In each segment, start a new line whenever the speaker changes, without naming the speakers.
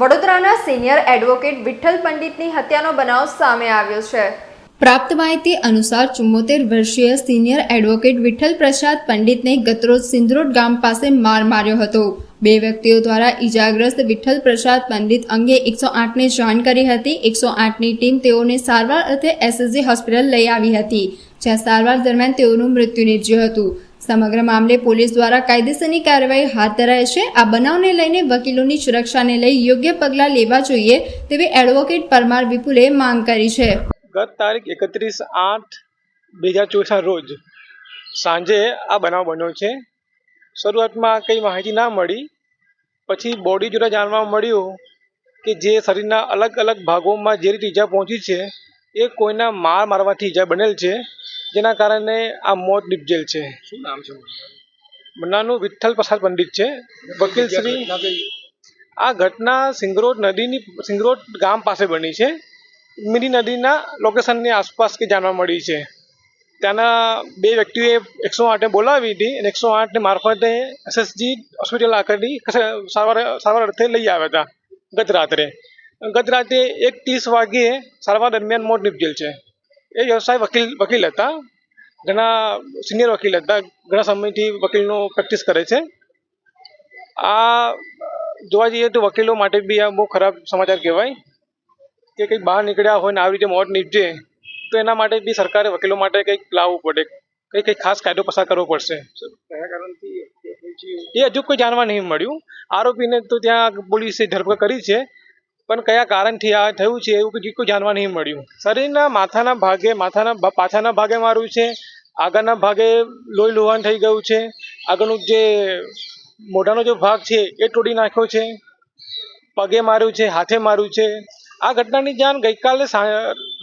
વડોદરાના senior advocate Vitthal પંડિતની હત્યાનો બનાવ સામે આવ્યો છે. પ્રાપ્ત માહિતી અનુસાર ચુમ્મોતેર વર્ષીય સિનિયર એડવોકેટ વિઠ્ઠલ પ્રસાદ પંડિતને ગતરોજ સિંદરોડ ગામ પાસે માર માર્યો હતો. બે વ્યક્તિઓ દ્વારા ઈજાગ્રસ્ત વિઠ્ઠલ પ્રસાદ પંડિત અંગે એકસો આઠને જાણ કરી હતી. એકસો આઠની ટીમ તેઓને સારવાર અર્થે એસએસજી હોસ્પિટલ લઈ આવી હતી, જ્યાં સારવાર દરમિયાન તેઓનું મૃત્યુ નીપજ્યું હતું. સમગ્ર મામલે પોલીસ દ્વારા કાયદેસરની કાર્યવાહી હાથ ધરાય છે. આ બનાવને લઈને વકીલોની સુરક્ષાને લઈ યોગ્ય પગલાં લેવા જોઈએ તેવી એડવોકેટ પરમાર વિપુલે માંગ કરી છે.
ગત તારીખ એકત્રીસ આઠ બે હજાર ચોથા રોજ સાંજે આ બનાવ બન્યો છે. શરૂઆતમાં કંઈ માહિતી ના મળી. પછી બોડી જોડે જાણવા મળ્યું કે જે શરીરના અલગ અલગ ભાગોમાં જે રીતે ઈજા પહોંચી છે, એ કોઈના માર મારવાથી ઈજા બનેલ છે. જેના કારણે આ મોત નિપજેલ છે.
શું નામ છે
મનાનું વિઠ્ઠલ પ્રસાદ પંડિત છે. વકીલ શ્રી આ ઘટના સિંગરોડ નદીની સિંગરોડ ગામ પાસે બની છે. મીરી નદીના લોકેશનની આસપાસ કે જાણવા મળી છે. ત્યાંના બે વ્યક્તિઓએ એકસો આઠને બોલાવી હતી અને એકસો આઠને મારફતે એસએસજી હોસ્પિટલ આકડી સારવાર સારવાર અર્થે લઈ આવ્યા હતા ગત રાત્રે. ગત રાત્રે એક ત્રીસ વાગ્યે સારવાર દરમિયાન મોત નિપજેલ છે. એ વ્યવસાય વકીલ વકીલ હતા. ઘણા સિનિયર વકીલ હતા. ઘણા સમયથી વકીલનો પ્રેક્ટિસ કરે છે. આ જોવા જઈએ તો વકીલો માટે બી આ બહુ ખરાબ સમાચાર કહેવાય કે કંઈક બહાર નીકળ્યા હોય ને આવી રીતે મોત નીપજે, તો એના માટે બી સરકારે વકીલો માટે કંઈક લાવવું પડે. કંઈક કંઈક ખાસ કાયદો પસાર કરવો પડશે.
એ
હજુ કોઈ જાણવા નહીં મળ્યું. આરોપીને તો ત્યાં પોલીસે ધરપકડ કરી છે. પણ કયા કારણથી આ થયું છે એવું કોઈ જાણવા નહીં મળ્યું. શરીરના માથાના ભાગે માથાના પાછાના ભાગે માર્યું છે આગળના ભાગે લોહી લોહાણ થઈ ગયું છે આગળનું જે મોઢાનો જે ભાગ છે એ તોડી નાખ્યો છે પગે માર્યું છે હાથે માર્યું છે. આ ઘટનાની જાણ ગઈકાલે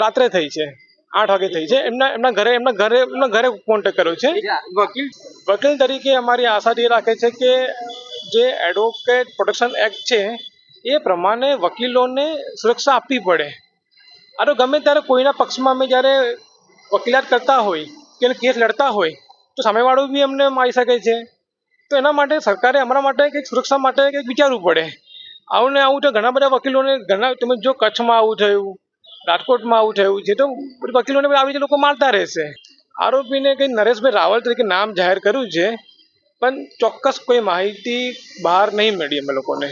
રાત્રે થઈ છે આઠ વાગે થઈ છે. એમના એમના ઘરે એમના ઘરે એમના ઘરે કોન્ટેક્ટ કર્યો છે.
વકીલ?
વકીલ તરીકે અમારી આશા એ રાખે છે કે જે એડવોકેટ પ્રોટેક્શન એક્ટ છે એ પ્રમાણે વકીલોને સુરક્ષા આપવી પડે. આ ગમે ત્યારે કોઈના પક્ષમાં અમે જ્યારે વકીલાત કરતા હોય કે કેસ લડતા હોય, તો સામેવાળું બી અમને મારી શકે છે. તો એના માટે સરકારે અમારા માટે કંઈક સુરક્ષા માટે કંઈક વિચારવું પડે. આવું ને આવું તો ઘણા બધા વકીલોને, ઘણા તમે જો કચ્છમાં આવું થયું, રાજકોટમાં આવું થયું છે, તો વકીલોને આવી રીતે લોકો મારતા રહેશે. આરોપીને કંઈ નરેશભાઈ રાવલ તરીકે નામ જાહેર કર્યું છે, પણ ચોક્કસ કોઈ માહિતી બહાર નહીં મળી અમે લોકોને.